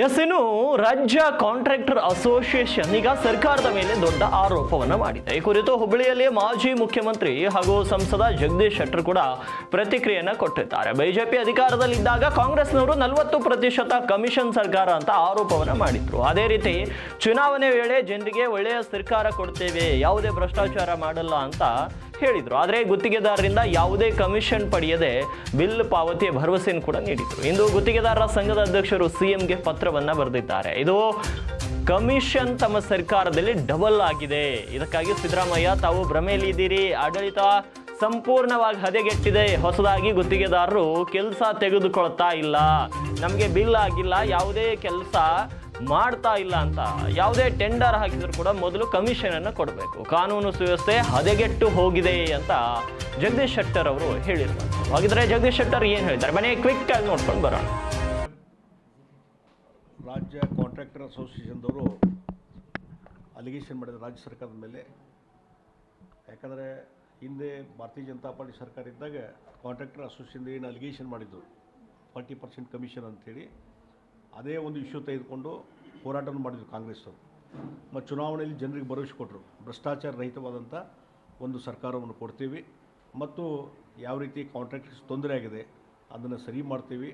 S, ಇನ್ನು ರಾಜ್ಯ contractor association ಈಗ ಸರ್ಕಾರದ ಮೇಲೆ ದೊಡ್ಡ ಆರೋಪವನ್ನು ಮಾಡಿದೆ. ಈ ಕುರಿತು ಹುಬ್ಬಳ್ಳಿಯಲ್ಲಿ ಮಾಜಿ ಮುಖ್ಯಮಂತ್ರಿ ಹಾಗೂ ಸಂಸದ ಜಗದೀಶ್ ಶೆಟ್ಟರ್ ಕೂಡ ಪ್ರತಿಕ್ರಿಯೆಯನ್ನು ಕೊಟ್ಟಿದ್ದಾರೆ. ಬಿಜೆಪಿ ಅಧಿಕಾರದಲ್ಲಿದ್ದಾಗ ಕಾಂಗ್ರೆಸ್ನವರು ನಲವತ್ತು ಪ್ರತಿಶತ ಕಮಿಷನ್ ಸರ್ಕಾರ ಅಂತ ಆರೋಪವನ್ನು ಮಾಡಿದ್ರು. ಅದೇ ರೀತಿ ಚುನಾವಣೆ ವೇಳೆ ಜನರಿಗೆ ಒಳ್ಳೆಯ ಸರ್ಕಾರ ಕೊಡ್ತೇವೆ, ಯಾವುದೇ ಭ್ರಷ್ಟಾಚಾರ ಮಾಡಲ್ಲ ಅಂತ ಹೇಳಿದ್ರು. ಆದರೆ ಗುತ್ತಿಗೆದಾರರಿಂದ ಯಾವುದೇ ಕಮಿಷನ್ ಪಡೆಯದೆ ಬಿಲ್ ಪಾವತಿಯ ಭರವಸೆಯನ್ನು ಕೂಡ ನೀಡಿದರು. ಇಂದು ಗುತ್ತಿಗೆದಾರರ ಸಂಘದ ಅಧ್ಯಕ್ಷರು ಸಿಎಂಗೆ ಪತ್ರವನ್ನು ಬರೆದಿದ್ದಾರೆ. ಇದು ಕಮಿಷನ್ ತಮ್ಮ ಸರ್ಕಾರದಲ್ಲಿ ಡಬಲ್ ಆಗಿದೆ. ಇದಕ್ಕಾಗಿ ಸಿದ್ದರಾಮಯ್ಯ, ತಾವು ಭ್ರಮೆಯಲ್ಲಿದ್ದೀರಿ ಆಡಳಿತ ಸಂಪೂರ್ಣವಾಗಿ ಹದೆಗೆಟ್ಟಿದೆ. ಹೊಸದಾಗಿ ಗುತ್ತಿಗೆದಾರರು ಕೆಲಸ ತೆಗೆದುಕೊಳ್ತಾ ಇಲ್ಲ. ನಮಗೆ ಬಿಲ್ ಆಗಿಲ್ಲ. ಯಾವುದೇ ಕೆಲಸ ಮಾಡ್ತಾ ಇಲ್ಲ ಅಂತ ಯಾವುದೇ ಟೆಂಡರ್ ಹಾಕಿದ್ರು ಕೂಡ ಮೊದಲು ಕಮಿಷನ್ ಅನ್ನು ಕೊಡಬೇಕು. ಕಾನೂನು ಸುವ್ಯವಸ್ಥೆ ಹದಗೆಟ್ಟು ಹೋಗಿದೆ ಅಂತ ಜಗದೀಶ್ ಶೆಟ್ಟರ್ ಅವರು ಹೇಳಿರುವಂಥದ್ದು. ಹಾಗಿದ್ರೆ ಜಗದೀಶ್ ಶೆಟ್ಟರ್ ಏನು ಹೇಳ್ತಾರೆ ಮನೆ ಕ್ವಿಕ್ ಆಗಿ ನೋಡ್ಕೊಂಡು ಬರೋಣ. ರಾಜ್ಯ ಕಾಂಟ್ರಾಕ್ಟರ್ ಅಸೋಸಿಯೇಷನ್ದವರು ಅಲಿಗೇಷನ್ ಮಾಡಿದ ರಾಜ್ಯ ಸರ್ಕಾರದ ಮೇಲೆ. ಯಾಕಂದರೆ ಹಿಂದೆ ಭಾರತೀಯ ಜನತಾ ಪಾರ್ಟಿ ಸರ್ಕಾರ ಇದ್ದಾಗ ಕಾಂಟ್ರಾಕ್ಟರ್ ಅಸೋಸಿಯೇಷನ್ ಏನು ಅಲಿಗೇಷನ್ ಮಾಡಿದ್ದು? ಫಾರ್ಟಿ ಪರ್ಸೆಂಟ್ ಕಮಿಷನ್ ಅಂಥೇಳಿ ಅದೇ ಒಂದು ಇಶ್ಯೂ ತೆಗೆದುಕೊಂಡು ಹೋರಾಟವನ್ನು ಮಾಡಿದರು ಕಾಂಗ್ರೆಸ್ಸವರು. ಮತ್ತು ಚುನಾವಣೆಯಲ್ಲಿ ಜನರಿಗೆ ಭರವಸೆ ಕೊಟ್ಟರು. ಭ್ರಷ್ಟಾಚಾರ ರಹಿತವಾದಂಥ ಒಂದು ಸರ್ಕಾರವನ್ನು ಕೊಡ್ತೀವಿ. ಮತ್ತು ಯಾವ ರೀತಿ ಕಾಂಟ್ರಾಕ್ಟರ್ಸ್ ತೊಂದರೆ ಆಗಿದೆ, ಅದನ್ನು ಸರಿ ಮಾಡ್ತೀವಿ.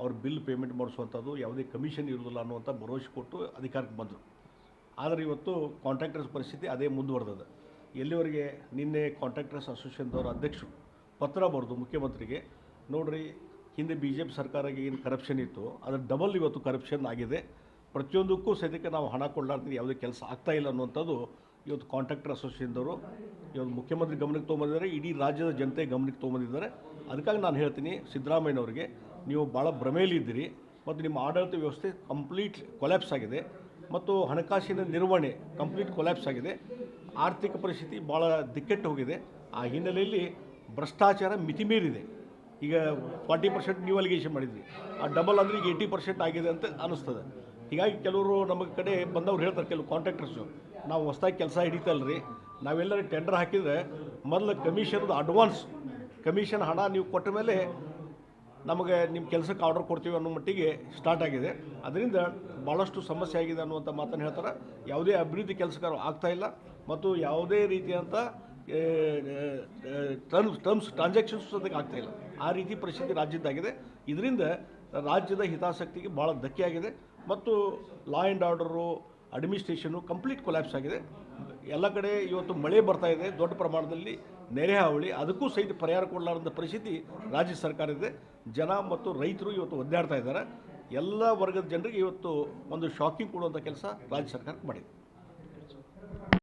ಅವ್ರ ಬಿಲ್ ಪೇಮೆಂಟ್ ಮಾಡಿಸುವಂಥದ್ದು ಯಾವುದೇ ಕಮಿಷನ್ ಇರೋದಿಲ್ಲ ಅನ್ನುವಂಥ ಭರವಸೆ ಕೊಟ್ಟು ಅಧಿಕಾರಕ್ಕೆ ಬಂದರು. ಆದರೆ ಇವತ್ತು ಕಾಂಟ್ರಾಕ್ಟರ್ಸ್ ಪರಿಸ್ಥಿತಿ ಅದೇ ಮುಂದುವರೆದದ ಎಲ್ಲಿವರೆಗೆ ನಿನ್ನೆ ಕಾಂಟ್ರಾಕ್ಟರ್ಸ್ ಅಸೋಸಿಯೇಷನ್ದವ್ರ ಅಧ್ಯಕ್ಷರು ಪತ್ರ ಬರೆದು ಮುಖ್ಯಮಂತ್ರಿಗೆ, ನೋಡ್ರಿ ಹಿಂದೆ ಬಿ ಜೆ ಪಿ ಸರ್ಕಾರಕ್ಕೆ ಏನು ಕರಪ್ಷನ್ ಇತ್ತು, ಅದರ ಡಬಲ್ ಇವತ್ತು ಕರಪ್ಷನ್ ಆಗಿದೆ. ಪ್ರತಿಯೊಂದಕ್ಕೂ ಸದ್ಯಕ್ಕೆ ನಾವು ಹಣ ಕೊಡಲಾರ್ದು ಯಾವುದೇ ಕೆಲಸ ಆಗ್ತಾ ಇಲ್ಲ ಅನ್ನುವಂಥದ್ದು ಇವತ್ತು ಕಾಂಟ್ರಾಕ್ಟರ್ ಅಸೋಸಿಯೇಷನ್ದವರು ಇವತ್ತು ಮುಖ್ಯಮಂತ್ರಿ ಗಮನಕ್ಕೆ ತೊಗೊಂಬಂದಿದ್ದಾರೆ, ಇಡೀ ರಾಜ್ಯದ ಜನತೆ ಗಮನಕ್ಕೆ ತೊಗೊಂಬಂದಿದ್ದಾರೆ. ಅದಕ್ಕಾಗಿ ನಾನು ಹೇಳ್ತೀನಿ ಸಿದ್ದರಾಮಯ್ಯನವರಿಗೆ ನೀವು ಭಾಳ ಭ್ರಮೆಯಲ್ಲಿದ್ದೀರಿ ಮತ್ತು ನಿಮ್ಮ ಆಡಳಿತ ವ್ಯವಸ್ಥೆ ಕಂಪ್ಲೀಟ್ ಕೊಲ್ಯಾಪ್ಸ್ ಆಗಿದೆ, ಮತ್ತು ಹಣಕಾಸಿನ ನಿರ್ವಹಣೆ ಕಂಪ್ಲೀಟ್ ಕೊಲ್ಯಾಪ್ಸ್ ಆಗಿದೆ. ಆರ್ಥಿಕ ಪರಿಸ್ಥಿತಿ ಭಾಳ ದಿಕ್ಕೆಟ್ಟು ಹೋಗಿದೆ. ಆ ಹಿನ್ನೆಲೆಯಲ್ಲಿ ಭ್ರಷ್ಟಾಚಾರ ಮಿತಿಮೀರಿದೆ. ಈಗ ಫಾರ್ಟಿ ಪರ್ಸೆಂಟ್ ನೀವು ಅಲಿಗೇಷನ್ ಮಾಡಿದ್ರಿ ಆ ಡಬಲ್ ಅಂದರೆ ಈಗ ಏಯ್ಟಿ ಪರ್ಸೆಂಟ್ ಆಗಿದೆ ಅಂತ ಅನಿಸ್ತದೆ ಹೀಗಾಗಿ ಕೆಲವರು ನಮ್ಮ ಕಡೆ ಬಂದವ್ರು ಹೇಳ್ತಾರೆ, ಕೆಲವು ಕಾಂಟ್ರಾಕ್ಟರ್ಸು ನಾವು ಹೊಸ್ದಾಗಿ ಕೆಲಸ ಹಿಡಿತಲ್ಲ ರೀ ನಾವೆಲ್ಲರೂ ಟೆಂಡರ್ ಹಾಕಿದರೆ ಮೊದಲು ಕಮಿಷನ್ದು ಅಡ್ವಾನ್ಸ್ ಕಮಿಷನ್ ಹಣ ನೀವು ಕೊಟ್ಟ ಮೇಲೆ ನಮಗೆ ನಿಮ್ಮ ಕೆಲಸಕ್ಕೆ ಆರ್ಡರ್ ಕೊಡ್ತೀವಿ ಅನ್ನೋ ಮಟ್ಟಿಗೆ ಸ್ಟಾರ್ಟ್ ಆಗಿದೆ. ಅದರಿಂದ ಭಾಳಷ್ಟು ಸಮಸ್ಯೆ ಆಗಿದೆ ಅನ್ನುವಂಥ ಮಾತನ್ನು ಹೇಳ್ತಾರೆ. ಯಾವುದೇ ಅಭಿವೃದ್ಧಿ ಕೆಲಸಗಾರ ಆಗ್ತಾಯಿಲ್ಲ ಮತ್ತು ಯಾವುದೇ ರೀತಿಯಂಥ ಟರ್ಮ್ಸ್ ಟರ್ಮ್ಸ್ ಟ್ರಾನ್ಸಾಕ್ಷನ್ಸ್ ಅದಕ್ಕೆ ಆಗ್ತಾ ಇಲ್ಲ. ಆ ರೀತಿ ಪರಿಸ್ಥಿತಿ ರಾಜ್ಯದ್ದಾಗಿದೆ. ಇದರಿಂದ ರಾಜ್ಯದ ಹಿತಾಸಕ್ತಿಗೆ ಭಾಳ ಧಕ್ಕೆಯಾಗಿದೆ. ಮತ್ತು law and order administration complete collapse ಆಗಿದೆ. ಎಲ್ಲ ಕಡೆ ಇವತ್ತು ಮಳೆ ಬರ್ತಾ ಇದೆ. ದೊಡ್ಡ ಪ್ರಮಾಣದಲ್ಲಿ ನೆರೆ ಹಾವಳಿ. ಅದಕ್ಕೂ ಸಹಿತ ಪರಿಹಾರ ಕೊಡಲಾರದ ಪರಿಸ್ಥಿತಿ ರಾಜ್ಯ ಸರ್ಕಾರ ಇದೆ. ಜನ ಮತ್ತು ರೈತರು ಇವತ್ತು ಒದ್ದಾಡ್ತಾ ಇದ್ದಾರೆ. ಎಲ್ಲ ವರ್ಗದ ಜನರಿಗೆ ಇವತ್ತು ಒಂದು ಶಾಕಿಂಗ್ ಕೊಡುವಂಥ ಕೆಲಸ ರಾಜ್ಯ ಸರ್ಕಾರ ಮಾಡಿದೆ.